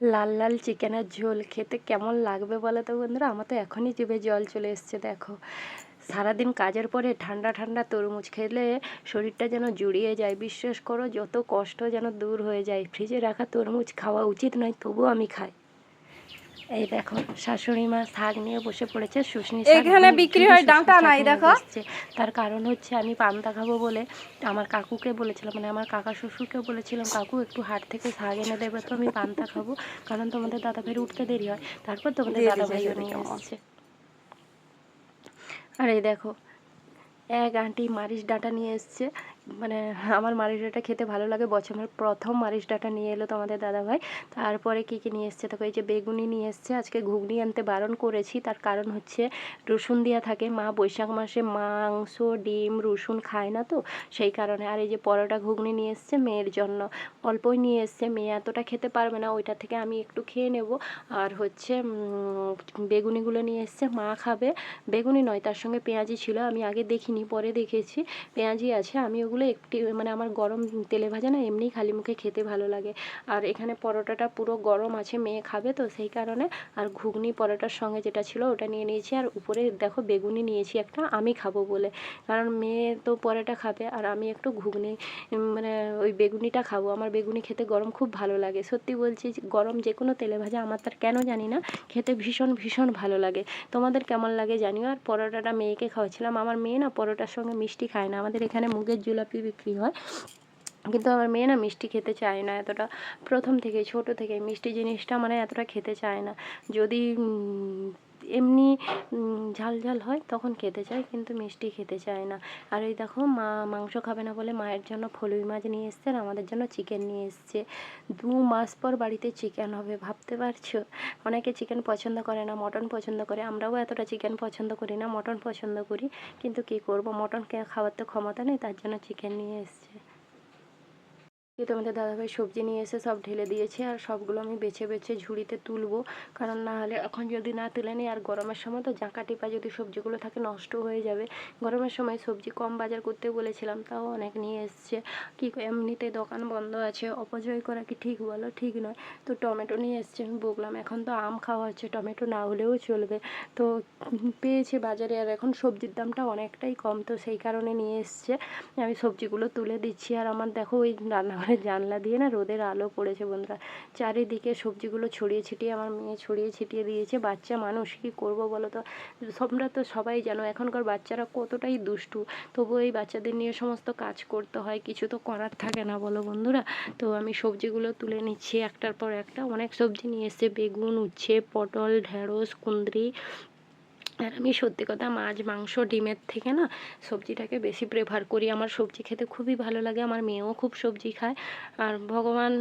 লাল লাল চিকেনের ঝোল খেতে কেমন লাগবে বলো তো বন্ধুরা? আমার তো এখনই জিভে জল চলে এসছে, দেখো। সারাদিন কাজের পরে ঠান্ডা ঠান্ডা তরমুজ খেলে শরীরটা যেন জুড়িয়ে যায়। বিশ্বাস করো, যত কষ্ট যেন দূর হয়ে যায়। ফ্রিজে রাখা তরমুজ খাওয়া উচিত নয়, তবুও আমি খাই। এই দেখো শাশুড়ি মা শাক নিয়ে বসে পড়েছে শুশনি শাক এখানে বিক্রি হয় ডাঁটা নাই, দেখো। তার কারণ হচ্ছে আমি পান্তা খাব বলে আমার কাকুকে বলেছিলাম মানে আমার কাকা শ্বশুরকে বলেছিলাম কাকু একটু হাট থেকে শাক এনে দেবে তো আমি পান্তা খাব। কারণ তোমাদের দাদা ভাইয়ের উঠতে দেরি হয়। তারপর তোমাদের দাদা ভাইও নিয়ে। এসছে। আর এই দেখো এক আন্টি মারিচ ডাঁটা নিয়ে এসছে। মানে আমার মারিচ ডাঁটা খেতে ভালো লাগে। বছরের প্রথম মারিচ ডাঁটা নিয়ে এলো তোমাদের দাদাভাই। তারপরে কী কী নিয়ে এসছে? দেখো, এই যে বেগুনি নিয়ে এসছে। আজকে ঘুগনি আনতে বারণ করেছি। তার কারণ হচ্ছে রসুন দেওয়া থাকে। মা বৈশাখ মাসে মাংস, ডিম, রসুন খায় না তো? সেই কারণে। আর এই যে পরোটা ঘুগনি নিয়ে এসছে মেয়ের জন্য। অল্পই নিয়ে এসছে। মেয়ে এতটা খেতে পারবে না। ওইটা থেকে আমি একটু খেয়ে নেব। আর হচ্ছে বেগুনিগুলো নিয়ে এসছে। মা খাবে। বেগুনি নয়, তার সঙ্গে পেঁয়াজি ছিল। আমি আগে দেখিনি, পরে দেখেছি। পেঁয়াজি আছে। আমি ওগুলো একটি মানে আমার গরম তেলে ভাজা না এমনি খালি মুখে খেতে ভালো লাগে। আর এখানে পরোটাটা পুরো গরম আছে, মেয়ে খাবে তো, সেই কারণে আর ঘুগনি পরোটার সঙ্গে যেটা ছিল ওটা নিয়ে নিয়েছি। আর উপরে দেখো বেগুনি নিয়েছি একটা, আমি খাব বলে। কারণ মেয়ে তো পরোটা খাবে, আর আমি একটু ঘুগনি মানে ওই বেগুনিটা খাব। আমার বেগুনি খেতে গরম খুব ভালো লাগে। সত্যি বলছি, গরম যে কোনো তেলে ভাজা, আমার তার কেন জানি না, খেতে ভীষণ ভীষণ ভালো লাগে। তোমাদের কেমন লাগে জানিও? আর পরোটাটা মেয়েকে খাওয়াচ্ছিলাম। আমার মেয়ে না পরোটার সঙ্গে মিষ্টি খায় না। আমাদের এখানে মুগের জিলাপি বিক্রি হয়। কিন্তু আমার মেয়ে না মিষ্টি খেতে চায় না এতটা। প্রথম থেকে, ছোট থেকে মিষ্টি জিনিসটা মানে এতটা খেতে চায় না। যদি এমনি ঝাল ঝাল হয়, তখন খেতে চায়, কিন্তু মিষ্টি খেতে চায় না। আর এই দেখো, মা মাংস খাবে না বলে মায়ের জন্য ফলুই মাছ নিয়ে এসছে আর আমাদের জন্য চিকেন নিয়ে এসছে। দু মাস পর বাড়িতে চিকেন হবে, ভাবতে পারছ? অনেকে চিকেন পছন্দ করে না, মটন পছন্দ করে। আমরাও এতটা চিকেন পছন্দ করি না, মটন পছন্দ করি, কিন্তু কি করব? মটন খাওয়ার তো ক্ষমতা নেই, তার জন্য চিকেন নিয়ে এসছে। এই তোমাদের দাদাভাই সবজি নিয়ে এসে সব ঢেলে দিয়েছে আর সবগুলো আমি বেছে বেছে ঝুড়িতে তুলবো। কারণ না হলে এখন যদি না তুলে নিই আর গরমের সময় তো জাঁকা টিপা যদি সবজিগুলো থাকে নষ্ট হয়ে যাবে। গরমের সময় সবজি কম বাজার করতে বলেছিলাম, তাও অনেক নিয়ে এসছে। কি এমনিতে দোকান বন্ধ আছে, অপচয় করা কি ঠিক বলো? ঠিক নয়। তো টমেটো নিয়ে এসছে, আমি বকলাম, এখন তো আম খাওয়া হচ্ছে, টমেটো না হলেও চলবে। তো পেয়েছে বাজারে আর এখন সবজির দামটা অনেকটাই কম, তো সেই কারণে নিয়ে এসছে। আমি সবজিগুলো তুলে দিচ্ছি আর আমার দেখো ওই রান্নাঘরের জানলা দিয়ে না রোদের আলো পড়েছে বন্ধুরা। চারিদিকে সবজিগুলো ছড়িয়ে ছিটিয়ে, আমার মেয়ে ছড়িয়ে ছিটিয়ে দিয়েছে। বাচ্চা মানুষ, কী করব বলো তো? তোমরা তো সবাই জানো, এখনকার বাচ্চারা কতটাই দুষ্টু। তবু এই বাচ্চাদের নিয়ে সমস্ত কাজ করতে হয়, কিছু তো করার থাকে না বলো বন্ধুরা। তো আমি সবজিগুলো তুলে নিচ্ছি একটার পর একটা। অনেক সবজি নিয়ে এসছে, বেগুন, উচ্ছে, পটল, ঢেঁড়স, কুঁদরি আর আমি সত্যি কথা মাছ, মাংস, ডিমের থেকে না সবজিটাকে বেশি প্রেফার করি। আমার সবজি খেতে খুবই ভালো লাগে, আমার মেয়েও খুব সবজি খায়। আর ভগবান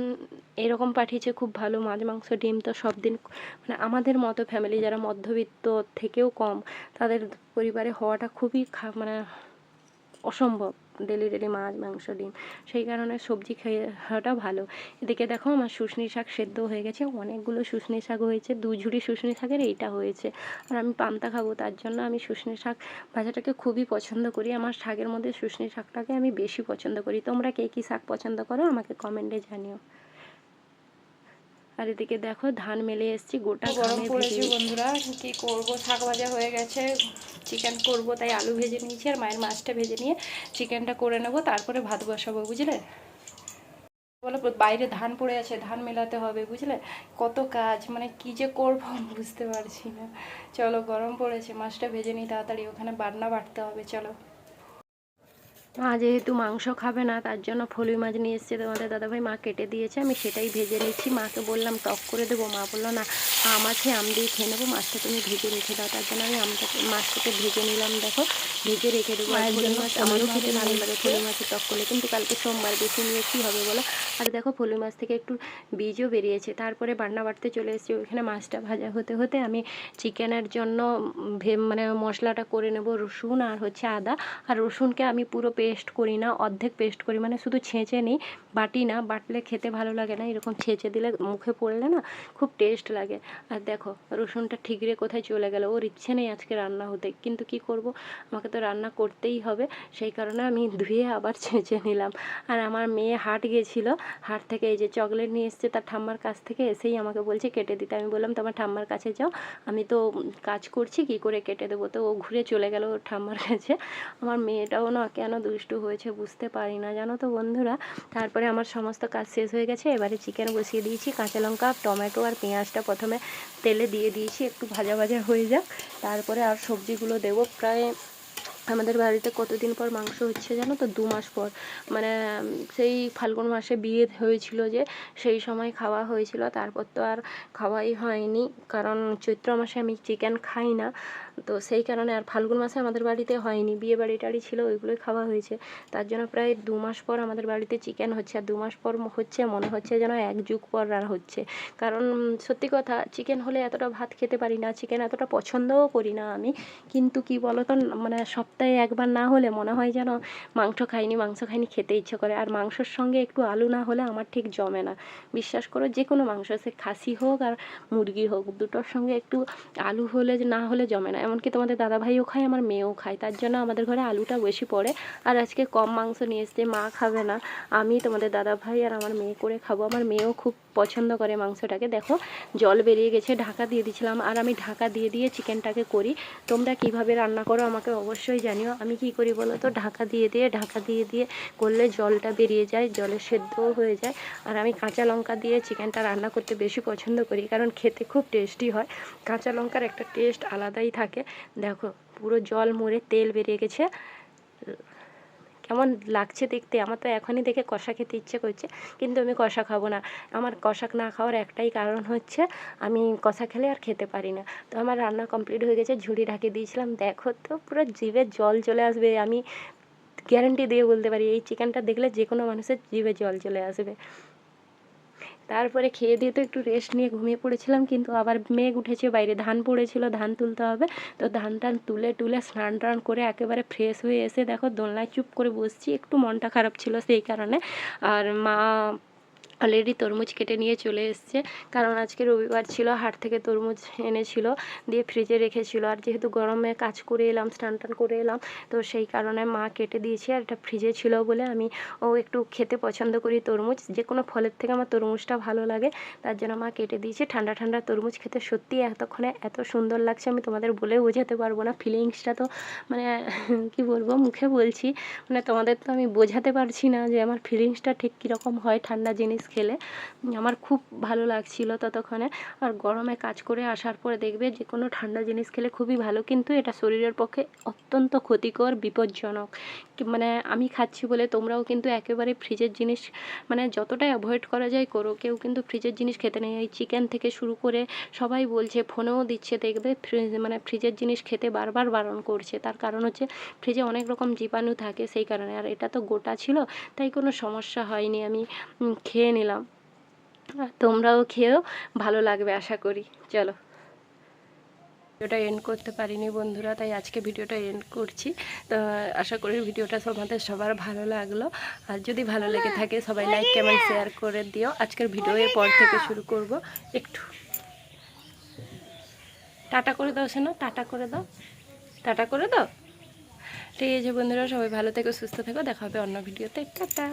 এরকম পাঠিয়েছে, খুব ভালো মাছ, মাংস, ডিম তো সব দিন মানে আমাদের মতো ফ্যামিলি যারা মধ্যবিত্ত থেকেও কম, তাদের পরিবারে হওয়াটা খুবই মানে অসম্ভব। ডেলি ডেলি মাছ, মাংস, ডিম, সেই কারণে সবজি খেয়ে খাওয়াটা ভালো। এদিকে দেখো আমার শুশনি শাক সেদ্ধ হয়ে গেছে, অনেকগুলো শুশনি শাক হয়েছে, দু ঝুড়ি শুশনি শাকের এইটা হয়েছে। আর আমি পান্তা খাব, তার জন্য আমি শুশনি শাক ভাজাটাকে খুবই পছন্দ করি। আমার শাকের মধ্যে শুশনি শাকটাকে আমি বেশি পছন্দ করি। তোমরা কে কী শাক পছন্দ করো আমাকে কমেন্টে জানিও। আর এদিকে দেখো ধান মেলে এসেছি গোটা গরম পড়েছে বন্ধুরা কি করব? শাক ভাজা হয়ে গেছে চিকেন করব তাই আলু ভেজে নিয়েছি আর মায়ের মাছটা ভেজে নিয়ে চিকেনটা করে নেব তারপরে ভাত বসাবো বুঝলে? বলো বাইরে ধান পড়ে আছে ধান মেলাতে হবে বুঝলে? কত কাজ মানে কি যে করব বুঝতে পারছি না। চলো গরম পড়েছে মাছটা ভেজে নিই তাড়াতাড়ি ওখানে বাটনা বাটতে হবে চলো। মা যেহেতু মাংস খাবে না তার জন্য ফলুই মাছ নিয়ে এসছে তোমাদের দাদাভাই। মা কেটে দিয়েছে আমি সেটাই ভেজে নিচ্ছি। মাকে বললাম টক করে দেবো। মা বলল না আম আছে আম দিয়ে খেয়ে নেব। মাছটা তুমি ভেজে রেখে দাও। তার জন্য আমি আমটাকে মাছটাকে ভেজে নিলাম দেখো। ভেজে রেখে দেবো। আর ফলুই মাছ আমারও খেতে ভালো লাগে ফলুই মাছের টক করলে কিন্তু কালকে সোমবার বেশি নিয়ে কী হবে বলো? আর দেখো ফলুই মাছ থেকে একটু বীজও বেরিয়েছে। তারপরে বান্না বাটতে চলে এসেছি। ওইখানে মাছটা ভাজা হতে হতে আমি চিকেনের জন্য ভে- মানে মশলাটা করে নেব রসুন আর হচ্ছে আদা। আর রসুনকে আমি পুরো পেস্ট করি না, অর্ধেক পেস্ট করি মানে শুধু ছেঁচে নিই। বাটি না, বাটলে খেতে ভালো লাগে না, এরকম ছেঁচে দিলে মুখে পড়লে না খুব টেস্ট লাগে। আর দেখো, রসুনটা ঠিকরে কোথায় চলে গেল, ওর ইচ্ছে নেই আজকে রান্না হতে। কিন্তু কি করব? আমাকে তো রান্না করতেই হবে, সেই কারণে আমি ধুয়ে আবার ছেঁচে নিলাম। আর আমার মেয়ে হাট গেছিল, হাট থেকে এই যে চকলেট নিয়ে এসছে তার ঠাম্মার কাছ থেকে এসেই আমাকে বলছে কেটে দিতে। আমি বললাম, তোমার ঠাম্মার কাছে যাও, আমি তো কাজ করছি, কি করে কেটে দেবো? তো ও ঘুরে চলে গেল ওর ঠাম্মার কাছে। আমার মেয়েটাও না কেন দুষ্টু হয়েছে, বুঝতে পারি না। জানো তো বন্ধুরা, তারপরে আমার সমস্ত কাজ শেষ হয়ে গেছে। এবারে চিকেন বসিয়ে দিয়েছি, কাঁচা লঙ্কা, টমেটো আর পেঁয়াজটা প্রথমে তেলে দিয়ে দিয়েছি, একটু ভাজা ভাজা হয়ে যাক। তারপরে আর সবজিগুলো দেবো। প্রায় আমাদের বাড়িতে কতদিন পর মাংস হচ্ছে জানো তো? দু মাস পর। মানে সেই ফাল্গুন মাসে বিয়ে হয়েছিল যে, সেই সময় খাওয়া হয়েছিল। তারপর তো আর খাওয়াই হয়নি। কারণ চৈত্র মাসে আমি চিকেন খাই না। তো সেই কারণে আর ফাল্গুন মাসে আমাদের বাড়িতে হয়নি। বিয়ে বাড়ি টাড়ি ছিল, ওইগুলোই খাওয়া হয়েছে। তার জন্য প্রায় দু মাস পর আমাদের বাড়িতে চিকেন হচ্ছে। আর দু মাস পর হচ্ছে, মনে হচ্ছে যেন এক যুগ পর আর হচ্ছে। কারণ সত্যি কথা, চিকেন হলে এতটা ভাত খেতে পারি না, চিকেন এতটা পছন্দও করি না আমি। কিন্তু কি বলো তো মানে সপ্তাহে একবার না হলে মনে হয় যেন মাংস খাইনি মাংস খাইনি খেতে ইচ্ছে করে। আর মাংসর সঙ্গে একটু আলু না হলে আমার ঠিক জমে না। বিশ্বাস করো, যে কোনো মাংস, সে খাসি হোক আর মুরগি হোক, দুটোর সঙ্গে একটু আলু হলে না হলে জমে না। এমনকি তোমাদের দাদা ভাইও খায়, আমার মেয়েও খায়। তার জন্য আমাদের ঘরে আলুটা বেশি পড়ে। আর আজকে কম মাংস নিয়ে এসছে, মা খাবে না। আমি তোমাদের দাদা ভাই আর আমার মেয়ে করে খাব। আমার মেয়েও খুব পছন্দ করে মাংসটাকে। দেখো, জল বেরিয়ে গেছে, ঢাকা দিয়ে দিয়েছিলাম। আর আমি ঢাকা দিয়ে দিয়ে চিকেনটাকে করি। তোমরা কীভাবে রান্না করো আমাকে অবশ্যই জানিও। আমি কি করি বলো তো? ঢাকা দিয়ে দিয়ে, ঢাকা দিয়ে দিয়ে করলে জলটা বেরিয়ে যায়, জলে সেদ্ধও হয়ে যায়। আর আমি কাঁচা লঙ্কা দিয়ে চিকেনটা রান্না করতে বেশি পছন্দ করি। কারণ খেতে খুব টেস্টি হয়। কাঁচা লঙ্কার একটা টেস্ট আলাদাই থাকে। দেখো, পুরো জল মরে তেল বেরিয়ে গেছে। কেমন লাগছে দেখতে? আমার তো এখনই দেখে কষা খেতে ইচ্ছে করছে, কিন্তু আমি কষা খাব না। আমার কষা না খাওয়ার একটাই কারণ হচ্ছে, আমি কষা খেলে আর খেতে পারি না। তো আমার রান্না কমপ্লিট হয়ে গেছে, ঝুড়ি ঢাকে দিয়েছিলাম। দেখো তো, পুরো জিভে জল চলে আসবে, আমি গ্যারান্টি দিয়ে বলতে পারি, এই চিকেনটা দেখলে যে কোনো মানুষের জিভে জল চলে আসবে। তারপরে খেয়ে দিয়ে তো একটু রেস্ট নিয়ে ঘুমিয়ে পড়েছিলাম, কিন্তু আবার মেঘ উঠেছে, বাইরে ধান পড়েছিল, ধান তুলতে হবে। তো ধান টান তুলে টুলে স্নান টান করে একেবারে ফ্রেশ হয়ে এসে দেখো দোলনায় চুপ করে বসছি, একটু মনটা খারাপ ছিল সেই কারণে। আর মা অলরেডি তরমুজ কেটে নিয়ে চলে এসছে। কারণ আজকে রবিবার ছিল, হাট থেকে তরমুজ এনেছিল, দিয়ে ফ্রিজে রেখেছিল। আর যেহেতু গরমে কাজ করে এলাম, স্নান টান করে এলাম, তো সেই কারণে মা কেটে দিয়েছে। আর এটা ফ্রিজে ছিল বলে আমি, ও একটু খেতে পছন্দ করি তরমুজ। যে কোনো ফলের থেকে আমার তরমুজটা ভালো লাগে, তার জন্য মা কেটে দিয়েছে। ঠান্ডা ঠান্ডা তরমুজ খেতে সত্যি এতক্ষণে এত সুন্দর লাগছে, আমি তোমাদের বলে বোঝাতে পারব না। ফিলিংসটা তো মানে কি বলব, মুখে বলছি। মানে তোমাদের তো আমি বোঝাতে পারছি না যে আমার ফিলিংসটা ঠিক কীরকম হয়। ঠান্ডা জিনিস খেলে। আমার খুব ভালো লাগছিল ততক্ষণে। আর গরমে কাজ করে আসার পরে দেখবে যে, কোনো ঠান্ডা জিনিস খেলে খুবই ভালো, কিন্তু এটা শরীরের পক্ষে অত্যন্ত ক্ষতিকর, বিপজ্জনক। মানে আমি খাচ্ছি বলে তোমরাও কিন্তু একেবারে ফ্রিজের জিনিস মানে যতটা অ্যাভয়েড করা যায় করো। কেউ কিন্তু ফ্রিজের জিনিস খেতে নেই। এই চিকেন থেকে শুরু করে সবাই বলছে, ফোনেও দিচ্ছে, দেখবে ফ্রিজ মানে ফ্রিজের জিনিস খেতে বারবার বারণ করছে। তার কারণ হচ্ছে ফ্রিজে অনেক রকম জীবাণু থাকে সেই কারণে। আর এটা তো গোটা ছিল, তাই কোনো সমস্যা হয়নি। আমি খেয়ে নিলাম। আর তোমরাও খেয়েও ভালো লাগবে আশা করি। চলো। ভিডিওটা এন্ড করতে পারিনি বন্ধুরা, তাই আজকে ভিডিওটা এন্ড করছি। তো আশা করি ভিডিওটা তোমাদের সবার ভালো লাগল। আর যদি ভালো লেগে থাকে, সবাই লাইক কমেন্ট শেয়ার করে দিও। আজকের ভিডিও এর পর থেকে শুরু করব। একটু। টাটা করে দাও শোনো টাটা করে দাও। টাটা করে দাও। ঠিক আছে বন্ধুরা, সবাই ভালো থেকো, সুস্থ থেকো। দেখা হবে অন্য ভিডিওতে। টাটা।